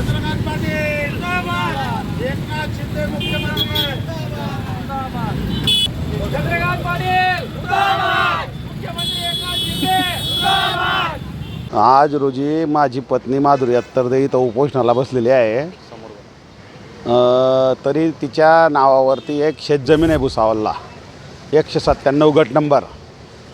चंद्रकांत पाटील एकनाथ शिंदे मुख्यमंत्री. चंद्रकांत पाटील मुख्यमंत्री एकनाथ शिंदे आज रोजी माझी पत्नी माधुरी अत्तरदे इथं उपोषणाला बसलेली आहे. तरी तिच्या नावावरती एक शेतजमीन आहे भुसावलला. एकशे सत्त्याण्णव गट नंबर.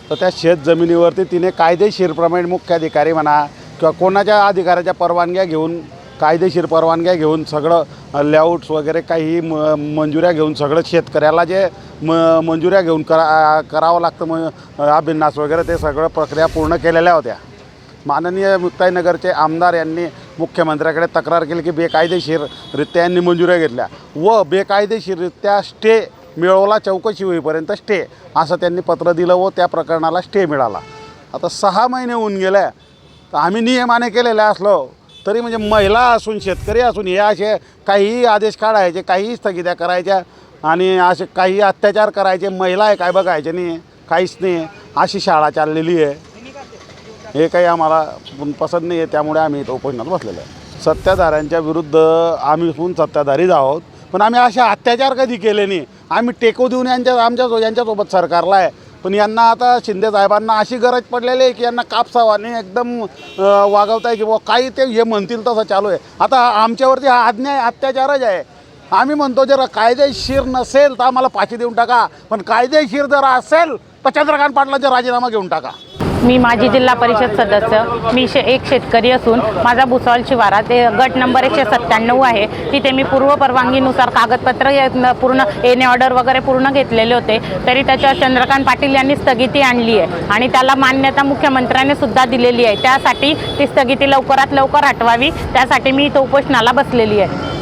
तर त्या शेतजमिनीवरती तिने कायदेशीरप्रमाणे मुख्याधिकारी म्हणा किंवा कोणाच्या अधिकाऱ्याच्या परवानग्या घेऊन कायदेशीर परवानग्या घेऊन सगळं लेआउट्स वगैरे काही म मंजुऱ्या घेऊन सगळं शेतकऱ्याला जे म मंजुऱ्या घेऊन करा करावं लागतं म अभिन्नास वगैरे ते सगळं प्रक्रिया पूर्ण केलेल्या होत्या. माननीय मुक्ताईनगरचे आमदार यांनी मुख्यमंत्र्याकडे तक्रार केली की बेकायदेशीररित्या यांनी मंजुऱ्या घेतल्या. व बेकायदेशीररित्या स्टे मिळवला चौकशी होईपर्यंत स्टे असं त्यांनी पत्र दिलं व त्या प्रकरणाला स्टे मिळाला. आता सहा महिने होऊन गेल्या तर आम्ही नियमाने केलेल्या असलो तरी म्हणजे महिला असून शेतकरी असून हे असे काहीही आदेश काढायचे काहीही स्थगित्या करायच्या आणि असे काही अत्याचार करायचे. महिला आहे काय बघायचे नाही काहीच नाही. अशी शाळा चाललेली आहे. हे काही आम्हाला पसंत नाही आहे त्यामुळे आम्ही इथं उपोषणात बसलेलो आहे. सत्ताधाऱ्यांच्या विरुद्ध आम्ही पण सत्ताधारीच आहोत. पण आम्ही असे अत्याचार कधी केले नाही. आम्ही टेको देऊन यांच्या आमच्या यांच्यासोबत सरकारला आहे. पण यांना आता शिंदे साहेबांना अशी गरज पडलेली आहे की यांना कापसावाने एकदम वागवताय की बुवा काही ते हे म्हणतील तसं चालू आहे. आता आमच्यावरती हा अन्याय अत्याचारच आहे. आम्ही म्हणतो जर कायदेशीर नसेल तर आम्हाला पाठी देऊन टाका. पण कायदेशीर जर असेल तर चंद्रकांत पाटलांचा राजीनामा घेऊन टाका. मी माजी जिल्हा परिषद सदस्य मी शे एक शेतकरी असून माझा भुसावळ शिवारा ते गट नंबर एकशे सत्त्याण्णव आहे. तिथे मी पूर्व परवानगीनुसार कागदपत्र न- पूर्ण एने ऑर्डर वगैरे पूर्ण घेतलेले होते. तरी त्याच्यावर चंद्रकांत पाटील यांनी स्थगिती आणली आहे आणि त्याला मान्यता मुख्यमंत्र्याने सुद्धा दिलेली आहे. त्यासाठी ती स्थगिती लवकरात लवकर हटवावी. त्यासाठी मी इथं उपोषणाला बसलेली आहे.